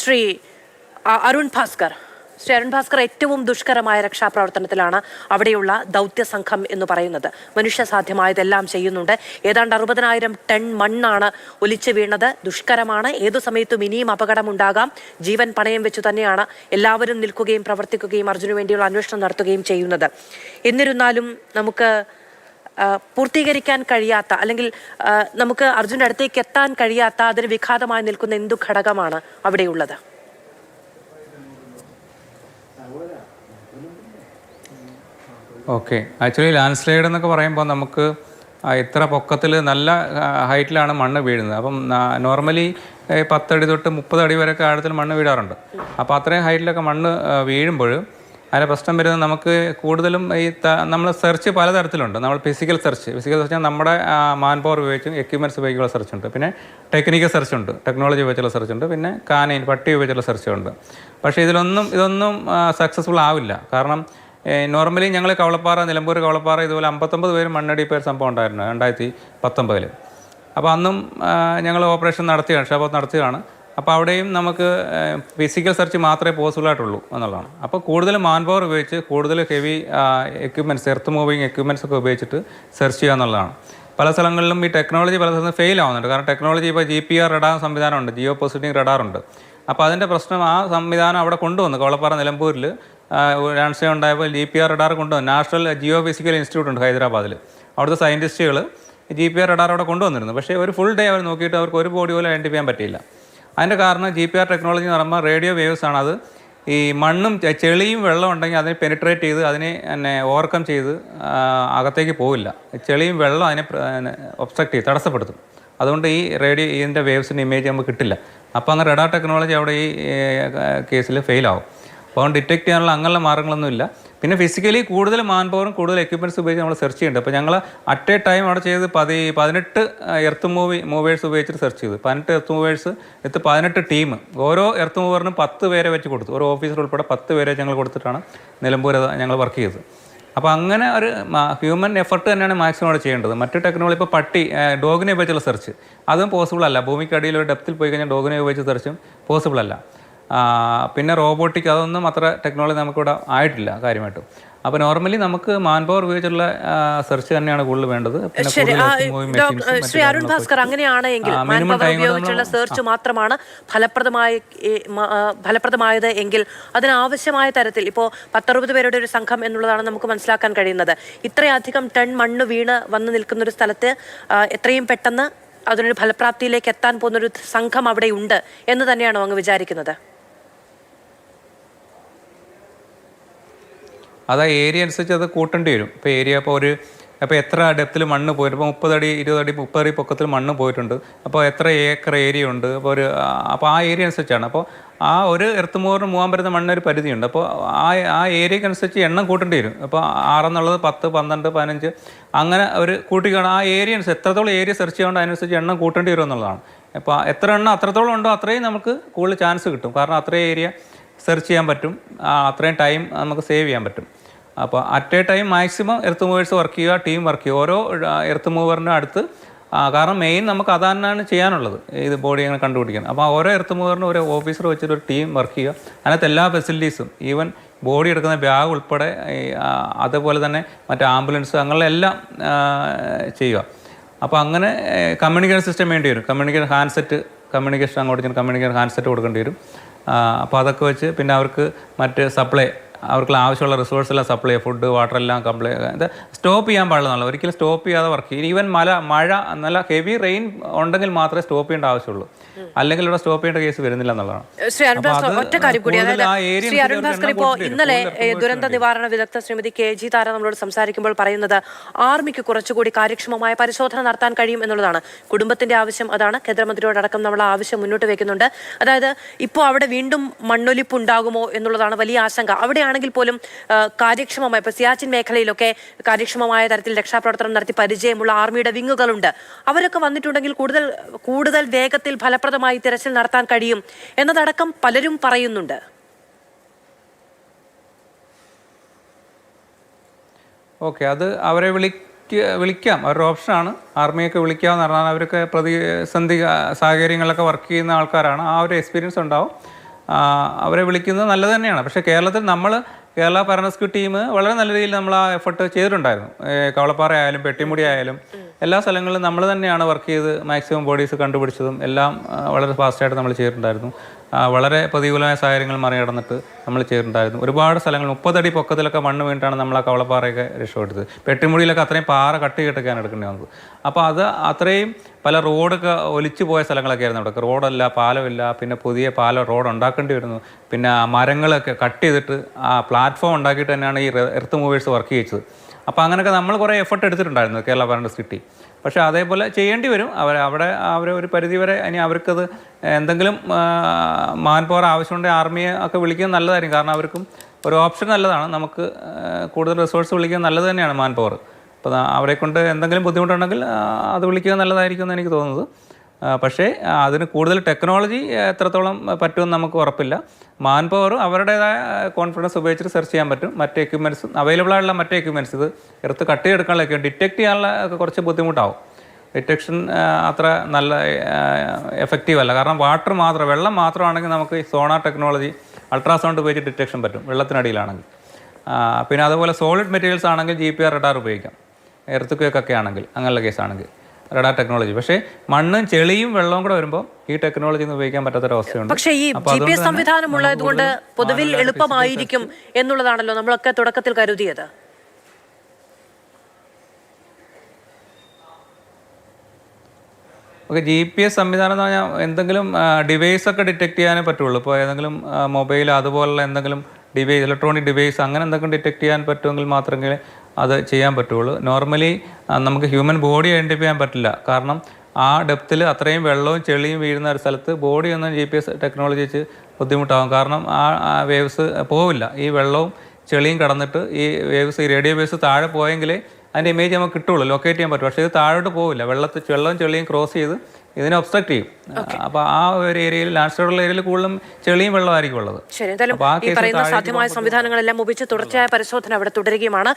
ശ്രീ അരുൺ ഭാസ്കർ. ശ്രീ അരുൺ ഭാസ്കർ ഏറ്റവും ദുഷ്കരമായ രക്ഷാപ്രവർത്തനത്തിലാണ് അവിടെയുള്ള ദൗത്യ സംഘം എന്ന് പറയുന്നത്. മനുഷ്യസാധ്യമായതെല്ലാം ചെയ്യുന്നുണ്ട്. ഏതാണ്ട് അറുപതിനായിരം ടൺ മണ്ണാണ് ഒലിച്ചു വീണത്. ദുഷ്കരമാണ്. ഏതു സമയത്തും ഇനിയും അപകടമുണ്ടാകാം. ജീവൻ പണയം വെച്ചു തന്നെയാണ് എല്ലാവരും നിൽക്കുകയും പ്രവർത്തിക്കുകയും അർജുനു വേണ്ടിയുള്ള അന്വേഷണം നടത്തുകയും ചെയ്യുന്നത്. എന്നിരുന്നാലും നമുക്ക് പൂർത്തീകരിക്കാൻ കഴിയാത്ത അല്ലെങ്കിൽ നമുക്ക് അർജുന്റെ അടുത്തേക്ക് എത്താൻ കഴിയാത്ത അതിന് വിഘാതമായി നിൽക്കുന്ന എന്തു ഘടകമാണ് അവിടെയുള്ളത്? ഓക്കെ. ആക്ച്വലി ലാൻഡ് സ്ലൈഡ് എന്നൊക്കെ പറയുമ്പോൾ നമുക്ക് ഇത്ര പൊക്കത്തിൽ നല്ല ഹൈറ്റിലാണ് മണ്ണ് വീഴുന്നത്. അപ്പം നോർമലി പത്തടി തൊട്ട് മുപ്പത് അടി വരെയൊക്കെ ആഴത്തിൽ മണ്ണ് വീഴാറുണ്ട്. അപ്പോൾ അത്രയും ഹൈറ്റിലൊക്കെ മണ്ണ് വീഴുമ്പോഴും വീഴുമ്പോൾ അതിന്റെ പ്രശ്നം വരുന്നത് നമുക്ക് കൂടുതലും ഈ നമ്മൾ സെർച്ച് പലതരത്തിലുണ്ട്. നമ്മൾ ഫിസിക്കൽ സെർച്ച് ഫിസിക്കൽ സെർച്ച് നമ്മുടെ മാൻ പവർ ഉപയോഗിച്ചും എക്യുപ്മെന്റ്സ് ഉപയോഗിച്ചുള്ള സെർച്ച് ഉണ്ട്. പിന്നെ ടെക്നിക്കൽ സെർച്ച് ഉണ്ട്. ടെക്നോളജി ഉപയോഗിച്ചുള്ള സെർച്ച് ഉണ്ട്. പിന്നെ കാനയിൽ പട്ടി ഉപയോഗിച്ചുള്ള സെർച്ച് ഉണ്ട്. പക്ഷേ ഇതിലൊന്നും ഇതൊന്നും സക്സസ്ഫുൾ ആവില്ല. കാരണം നോർമലി ഞങ്ങൾ കവളപ്പാറ നിലമ്പൂർ കവളപ്പാറ ഇതുപോലെ അമ്പത്തൊമ്പത് പേര് മണ്ണടി പേര് സംഭവം ഉണ്ടായിരുന്നു രണ്ടായിരത്തി പത്തൊമ്പതിൽ അപ്പോൾ അന്നും ഞങ്ങൾ ഓപ്പറേഷൻ നടത്തിയാണ് ഷാബോത്ത് നടത്തിയതാണ്. അപ്പോൾ അവിടെയും നമുക്ക് ഫിസിക്കൽ സെർച്ച് മാത്രമേ പോസിബിൾ ആയിട്ടുള്ളൂ എന്നുള്ളതാണ്. അപ്പോൾ കൂടുതൽ മാൻ പവർ ഉപയോഗിച്ച് കൂടുതൽ heavy equipments earth moving equipments ഒക്കെ ഉപയോഗിച്ചിട്ട് സെർച്ച് ചെയ്യുക എന്നുള്ളതാണ്. പല സ്ഥലങ്ങളിലും ഈ ടെക്നോളജി പല സ്ഥലത്തും ഫെയിൽ ആവുന്നുണ്ട്. കാരണം ടെക്നോളജി ഇപ്പോൾ ജി പി ആർ റഡാർ സംവിധാനമുണ്ട് ജിയോ പോസിറ്റീവ് റഡാറുണ്ട് അപ്പോൾ അതിന്റെ പ്രശ്നം ആ സംവിധാനം അവിടെ കൊണ്ടുവന്നു. കോളപ്പാറ നിലമ്പൂരിൽ രാഷ്ട്രീയം ഉണ്ടായപ്പോൾ ജി പി ആർ റഡാർ കൊണ്ടുവന്നു. നാഷണൽ ജിയോ ഫിസിക്കൽ ഇൻസ്റ്റിറ്റ്യൂട്ട് ഉണ്ട് ഹൈദരാബാദിൽ അവിടുത്തെ സയന്റിസ്റ്റുകൾ ജി പി ആർ റഡാർ അവിടെ കൊണ്ടുവന്നിരുന്നു. പക്ഷേ ഒരു ഫുൾ ഡേ അവർ നോക്കിയിട്ട് അവർക്ക് ഒരു ബോഡി പോലും ഐഡന്റിഫൈ ചെയ്യാൻ പറ്റിയില്ല. അതിന്റെ കാരണം ജി പി ആർ ടെക്നോളജി എന്ന് പറയുമ്പോൾ റേഡിയോ വേവ്സ് ആണ് അത്. ഈ മണ്ണും ചെളിയും വെള്ളം ഉണ്ടെങ്കിൽ അതിനെ പെനിട്രേറ്റ് ചെയ്ത് അതിനെ എന്നെ ഓവർകം ചെയ്ത് അകത്തേക്ക് പോവില്ല. ചെളിയും വെള്ളം അതിനെ ഒബ്സ്ട്രക്ട് ചെയ്ത് തടസ്സപ്പെടുത്തും. അതുകൊണ്ട് ഈ റേഡിയോ ഇതിന്റെ വേവ്സിന്റെ ഇമേജ് നമുക്ക് കിട്ടില്ല. അപ്പോൾ അങ്ങനെ റെഡാർ ടെക്നോളജി അവിടെ ഈ കേസിൽ ഫെയിലാവും. അപ്പോൾ ഡിറ്റക്ട് ചെയ്യാനുള്ള അങ്ങനെയുള്ള മാർഗങ്ങളൊന്നും ഇല്ല പിന്നെ ഫിസിക്കലി കൂടുതൽ മാൻ പവറും കൂടുതൽ എക്യുപ്മെന്റ്സ് ഉപയോഗിച്ച് നമ്മൾ സെർച്ച് ചെയ്യുന്നുണ്ട് അപ്പോൾ ഞങ്ങൾ അറ്റ് എ ടൈം അവിടെ ചെയ്ത് പതി പതിനെട്ട് എർത്ത് മൂവി മൂവേഴ്സ് ഉപയോഗിച്ചിട്ട് സെർച്ച് ചെയ്തു. പതിനെട്ട് എർത്ത് മൂവേഴ്സ് എത്ത് പതിനെട്ട് ടീം ഓരോ എർത്ത് മൂവറിനും പത്ത് പേരെ വെച്ച് കൊടുത്തു. ഓരോ ഓഫീസർ ഉൾപ്പെടെ പത്ത് പേരെ ഞങ്ങൾ കൊടുത്തിട്ടാണ് നിലമ്പൂർ ഞങ്ങൾ വർക്ക് ചെയ്തത്. അപ്പോൾ അങ്ങനെ ഒരു ഹ്യൂമൻ എഫർട്ട് തന്നെയാണ് മാക്സിമം അവിടെ ചെയ്യേണ്ടത്. മറ്റു ടെക്നോളജി ഇപ്പോൾ പട്ടി ഡോഗിനെ ഉപയോഗിച്ചുള്ള സെർച്ച് അതും പോസിബിൾ അല്ല. ഭൂമിക്കടിയിൽ ഒരു ഡെപ്തിൽ പോയി കഴിഞ്ഞാൽ ഡോഗിനെ ഉപയോഗിച്ച് സെർച്ചും പോസിബിൾ അല്ല. പിന്നെ റോബോട്ടിക് അതൊന്നും അത്ര ടെക്നോളജി നമുക്കിവിടെ ആയിട്ടില്ല കാര്യമായിട്ടും. അപ്പൊ നോർമലി നമുക്ക് മാൻ പവർ ഉപയോഗിച്ചുള്ള സെർച്ച് തന്നെയാണ് കൂടുതൽ വേണ്ടത്. ശരി അരുൺ ഭാസ്കർ അങ്ങനെയാണ് എങ്കിൽ മാൻ പവർ ഉപയോഗിച്ചുള്ള സെർച്ച് മാത്രമാണ് ഫലപ്രദമായ ഫലപ്രദമായത് എങ്കിൽ അതിനാവശ്യമായ തരത്തിൽ ഇപ്പോൾ പത്തറുപത് പേരുടെ ഒരു സംഘം എന്നുള്ളതാണ് നമുക്ക് മനസ്സിലാക്കാൻ കഴിയുന്നത്. ഇത്രയധികം ടൺ മണ്ണ് വീണ് വന്ന് നിൽക്കുന്ന ഒരു സ്ഥലത്ത് എത്രയും പെട്ടെന്ന് അതിനൊരു ഫലപ്രാപ്തിയിലേക്ക് എത്താൻ പോകുന്ന ഒരു സംഘം അവിടെ ഉണ്ട് എന്ന് തന്നെയാണോ അങ്ങ് വിചാരിക്കുന്നത്? അത് ആ ഏരിയ അനുസരിച്ച് അത് കൂട്ടേണ്ടി വരും. ഇപ്പോൾ ഏരിയ ഇപ്പോൾ ഒരു അപ്പോൾ എത്ര ഡെപ്തിൽ മണ്ണ് പോയിട്ട് ഇപ്പോൾ മുപ്പതടി ഇരുപതടി മുപ്പതടി പൊക്കത്തിൽ മണ്ണ് പോയിട്ടുണ്ട്. അപ്പോൾ എത്ര ഏക്കർ ഏരിയ ഉണ്ട്? അപ്പോൾ ഒരു അപ്പോൾ ആ ഏരിയ അനുസരിച്ചാണ്. അപ്പോൾ ആ ഒരു എർത്തുമൂറിന് പോകാൻ പറ്റുന്ന മണ്ണ് ഒരു പരിധിയുണ്ട്. അപ്പോൾ ആ ആ ഏരിയക്ക് അനുസരിച്ച് എണ്ണം കൂട്ടേണ്ടി വരും. അപ്പോൾ ആറെന്നുള്ളത് പത്ത് പന്ത്രണ്ട് പതിനഞ്ച് അങ്ങനെ ഒരു കൂട്ടിക്കാണ്. ആ ഏരിയ അനുസരിച്ച് എത്രത്തോളം ഏരിയ സെർച്ച് ചെയ്യേണ്ട അതിനനുസരിച്ച് എണ്ണം കൂട്ടേണ്ടി വരും എന്നുള്ളതാണ്. അപ്പോൾ എത്ര എണ്ണം അത്രത്തോളം ഉണ്ടോ അത്രയും നമുക്ക് കൂടുതൽ ചാൻസ് കിട്ടും. കാരണം അത്രയും ഏരിയ സെർച്ച് ചെയ്യാൻ പറ്റും. അത്രയും ടൈം നമുക്ക് സേവ് ചെയ്യാൻ പറ്റും. അപ്പോൾ at a time maximum earth movers work ചെയ്യുക ടീം വർക്ക് ചെയ്യുക. ഓരോ എർത്ത് മൂവറിന്റെ അടുത്ത് കാരണം മെയിൻ നമുക്ക് അതന്നാണ് ചെയ്യാനുള്ളത്. ഇത് ബോഡി അങ്ങനെ കണ്ടുപിടിക്കാൻ. അപ്പോൾ ഓരോ എർത്ത് മൂവറിനും ഒരു ഓഫീസർ വെച്ചിട്ട് ഒരു ടീം വർക്ക് ചെയ്യുക. അതിനകത്ത് എല്ലാ ഫെസിലിറ്റീസും ഈവൻ ബോഡി എടുക്കുന്ന ബാഗ് ഉൾപ്പെടെ അതേപോലെ തന്നെ മറ്റേ ആംബുലൻസ് അങ്ങനെയുള്ള എല്ലാം ചെയ്യുക. അപ്പോൾ അങ്ങനെ കമ്മ്യൂണിക്കേഷൻ സിസ്റ്റം വേണ്ടി വരും. കമ്മ്യൂണിക്കേഷൻ ഹാൻഡ്സെറ്റ് കമ്മ്യൂണിക്കേഷൻ അങ്ങോട്ട് കമ്മ്യൂണിക്കേഷൻ ഹാൻഡ്സെറ്റ് കൊടുക്കേണ്ടി വരും. അപ്പോൾ അതൊക്കെ വെച്ച് പിന്നെ അവർക്ക് മറ്റ് സപ്ലൈ അവർക്ക് ആവശ്യമുള്ള റിസോഴ്സ് എല്ലാം സപ്ലൈ ഫുഡ് വാട്ടർ എല്ലാം കംപ്ലൈ ഇത് സ്റ്റോപ്പ് ചെയ്യാൻ പാടില്ല ഒരിക്കലും സ്റ്റോപ്പ് ചെയ്യാതെ വർക്ക് ചെയ്യും. ഈവൻ മല മഴ നല്ല ഹെവി റെയിൻ ഉണ്ടെങ്കിൽ മാത്രമേ സ്റ്റോപ്പ് ചെയ്യേണ്ട ആവശ്യമുള്ളൂ. അല്ലെങ്കിൽ ഇവിടെ സ്റ്റോപ്പ് ചെയ്യേണ്ട കേസ് വരുന്നില്ല എന്നുള്ളതാണ്. ഇപ്പോ ഇന്നലെ ദുരന്ത നിവാരണ വിദഗ്ധ ശ്രീമതി കെ ജി താര നമ്മളോട് സംസാരിക്കുമ്പോൾ പറയുന്നത് ആർമിക്ക് കുറച്ചുകൂടി കാര്യക്ഷമമായ പരിശോധന നടത്താൻ കഴിയും എന്നുള്ളതാണ്. കുടുംബത്തിന്റെ ആവശ്യം അതാണ്. കേന്ദ്രമന്ത്രിയോടക്കം നമ്മൾ ആവശ്യം മുന്നോട്ട് വെക്കുന്നുണ്ട് അതായത് ഇപ്പോൾ അവിടെ വീണ്ടും മണ്ണൊലിപ്പ് ഉണ്ടാകുമോ എന്നുള്ളതാണ് വലിയ ആശങ്ക. അവിടെയാണെങ്കിൽ പോലും കാര്യക്ഷമമായ ഇപ്പൊ സിയാച്ചിൻ മേഖലയിലൊക്കെ കാര്യക്ഷമമായ തരത്തിൽ രക്ഷാപ്രവർത്തനം നടത്തി പരിചയമുള്ള ആർമിയുടെ വിങ്ങുകളുണ്ട്. അവരൊക്കെ വന്നിട്ടുണ്ടെങ്കിൽ കൂടുതൽ കൂടുതൽ വേഗത്തിൽ ഫലപ്രദമായി തിരച്ചിൽ നടത്താൻ കഴിയും എന്നതടക്കം പലരും പറയുന്നുണ്ട്. ഓക്കെ അത് അവരെ വിളിക്ക വിളിക്കാം. അവരുടെ ഓപ്ഷനാണ്. ആർമിയൊക്കെ വിളിക്കാമെന്ന് പറഞ്ഞാൽ അവരൊക്കെ പ്രതിസന്ധി സാഹചര്യങ്ങളൊക്കെ വർക്ക് ചെയ്യുന്ന ആൾക്കാരാണ്. ആ ഒരു എക്സ്പീരിയൻസ് ഉണ്ടാവും. അവരെ വിളിക്കുന്നത് നല്ലത് തന്നെയാണ്. പക്ഷേ കേരളത്തിൽ നമ്മൾ കേരള പരണസ്ക്യൂ ടീം വളരെ നല്ല രീതിയിൽ നമ്മൾ ആ എഫർട്ട് ചെയ്തിട്ടുണ്ടായിരുന്നു. കവളപ്പാറ ആയാലും പെട്ടിമുടി ആയാലും. എല്ലാ സ്ഥലങ്ങളിലും നമ്മൾ തന്നെയാണ് വർക്ക് ചെയ്ത് മാക്സിമം ബോഡീസ് കണ്ടുപിടിച്ചതും എല്ലാം വളരെ ഫാസ്റ്റായിട്ട് നമ്മൾ ചെയ്തിട്ടുണ്ടായിരുന്നു. വളരെ പ്രതികൂലമായ സാഹചര്യങ്ങൾ മറികടന്നിട്ട് നമ്മൾ ചെയ്തിട്ടുണ്ടായിരുന്നു. ഒരുപാട് സ്ഥലങ്ങൾ മുപ്പതടി പൊക്കത്തിലൊക്കെ മണ്ണ് വീണിട്ടാണ് നമ്മൾ ആ കവളപ്പാറയൊക്കെ രക്ഷപ്പെടുത്തത് പെട്ടിമുടിയിലൊക്കെ അത്രയും പാറ കട്ട് ചെയ്തിട്ടൊക്കെയാണ് എടുക്കേണ്ടി വന്നത്. അപ്പോൾ അത് അത്രയും പല റോഡൊക്കെ ഒലിച്ചു പോയ സ്ഥലങ്ങളൊക്കെ ആയിരുന്നു അവിടെ. റോഡല്ല പാലമില്ല പിന്നെ പുതിയ പാലം റോഡ് ഉണ്ടാക്കേണ്ടി വരുന്നു. പിന്നെ മരങ്ങളൊക്കെ കട്ട് ചെയ്തിട്ട് ആ പ്ലാറ്റ്ഫോം ഉണ്ടാക്കിയിട്ട് തന്നെയാണ് ഈ എർത്ത് മൂവേഴ്സ് വർക്ക് ചെയ്യിച്ചത്. അപ്പോൾ അങ്ങനെയൊക്കെ നമ്മൾ കുറേ എഫർട്ട് എടുത്തിട്ടുണ്ടായിരുന്നു കേരള പാരൻസ് കിട്ടി. പക്ഷേ അതേപോലെ ചെയ്യേണ്ടി വരും. അവർ അവിടെ അവർ ഒരു പരിധി വരെ ഇനി അവർക്കത് എന്തെങ്കിലും മാൻ പവർ ആവശ്യമുണ്ടെങ്കിൽ ആർമിയെ ഒക്കെ വിളിക്കുന്നത് നല്ലതായിരിക്കും. കാരണം അവർക്കും ഒരു ഓപ്ഷൻ നല്ലതാണ്. നമുക്ക് കൂടുതൽ റിസോഴ്സ് വിളിക്കുന്നത് നല്ലത് തന്നെയാണ് മാൻ പവർ അപ്പോൾ അവരെ കൊണ്ട് എന്തെങ്കിലും ബുദ്ധിമുട്ടുണ്ടെങ്കിൽ അത് വിളിക്കുക നല്ലതായിരിക്കും എന്ന് എനിക്ക് തോന്നുന്നത്. പക്ഷേ അതിന് കൂടുതൽ ടെക്നോളജി എത്രത്തോളം പറ്റുമെന്ന് നമുക്ക് ഉറപ്പില്ല. മാൻ പവർ അവരുടേതായ കോൺഫിഡൻസ് ഉപയോഗിച്ചിട്ട് സെർച്ച് ചെയ്യാൻ പറ്റും. മറ്റ് എക്യുപ്മെന്റ്സ് അവൈലബിൾ ആയിട്ടുള്ള മറ്റ് എക്യുപ്മെന്റ്സ് ഇത് എടുത്ത് കട്ട് ചെയ്തെടുക്കാനുള്ളതൊക്കെ ഡിറ്റക്ട് ചെയ്യാനുള്ള കുറച്ച് ബുദ്ധിമുട്ടാവും. ഡിറ്റക്ഷൻ അത്ര നല്ല എഫക്റ്റീവ് അല്ല. കാരണം വാട്ടർ മാത്രം വെള്ളം മാത്രമാണെങ്കിൽ നമുക്ക് സോണാർ ടെക്നോളജി അൾട്രാസൗണ്ട് ഉപയോഗിച്ച് ഡിറ്റക്ഷൻ പറ്റും വെള്ളത്തിനടിയിലാണെങ്കിൽ. പിന്നെ അതുപോലെ സോളിഡ് മെറ്റീരിയൽസ് ആണെങ്കിൽ ജി പി ആർ റഡാർ ഉപയോഗിക്കാം. എർത്തുക്കൊക്കെ ആണെങ്കിൽ അങ്ങനെയുള്ള കേസാണെങ്കിൽ റഡാർ ടെക്നോളജി. പക്ഷേ മണ്ണും ചെളിയും വെള്ളവും കൂടെ വരുമ്പോൾ ഈ ടെക്നോളജി ഒന്നും ഉപയോഗിക്കാൻ പറ്റാത്തൊരവസ്ഥയുണ്ട് പക്ഷേ ഈ ജി പി എസ് സംവിധാനം ഉള്ളതുകൊണ്ട് പൊതുവിൽ എളുപ്പമായിരിക്കും എന്നുള്ളതാണല്ലോ നമ്മളൊക്കെ തുടക്കത്തിൽ കരുതിയത്. ഓക്കെ ജി പി എസ് സംവിധാനം എന്ന് പറഞ്ഞാൽ എന്തെങ്കിലും ഡിവൈസ് ഒക്കെ ഡിറ്റക്ട് ചെയ്യാനേ പറ്റുള്ളൂ. ഇപ്പോൾ ഏതെങ്കിലും മൊബൈൽ അതുപോലുള്ള എന്തെങ്കിലും ഡിവൈസ് ഇലക്ട്രോണിക് ഡിവൈസ് അങ്ങനെ എന്തെങ്കിലും ഡിറ്റക്ട് ചെയ്യാൻ പറ്റുമെങ്കിൽ മാത്രമേ അത് ചെയ്യാൻ പറ്റുള്ളൂ. നോർമലി നമുക്ക് ഹ്യൂമൻ ബോഡി ഐഡന്റിഫൈ ചെയ്യാൻ പറ്റില്ല. കാരണം ആ ഡെപ്തിൽ അത്രയും വെള്ളവും ചെളിയും വീഴുന്ന ഒരു സ്ഥലത്ത് ബോഡി ഒന്നും ജി പി എസ് ടെക്നോളജി വെച്ച് ബുദ്ധിമുട്ടാകും കാരണം ആ വേവ്സ് പോവില്ല. ഈ വെള്ളവും ചെളിയും കടന്നിട്ട് ഈ വേവ്സ് ഈ റേഡിയോ വേവ്സ് താഴെ പോയെങ്കിലേ അതിന്റെ ഇമേജ് നമുക്ക് കിട്ടുള്ളൂ ലൊക്കേറ്റ് ചെയ്യാൻ പറ്റും. പക്ഷേ ഇത് താഴോട്ട് പോവില്ല. വെള്ളത്തിൽ വെള്ളവും ചെളിയും ക്രോസ് ചെയ്ത് ഇതിനെ ഒബ്സ്ട്രക്ട് ചെയ്യും. അപ്പോൾ ആ ഒരു ഏരിയയിൽ ലാൻഡ്സ്ലൈഡുള്ള ഏരിയയിൽ കൂടുതലും ചെളിയും വെള്ളമായിരിക്കും ഉള്ളത്. ശരി എന്തായാലും ഈ പറയുന്ന സാധ്യമായ സംവിധാനങ്ങളെല്ലാം ഉപയോഗിച്ച് തുടർച്ചയായ പരിശോധന അവിടെ തുടരുകയുമാണ്.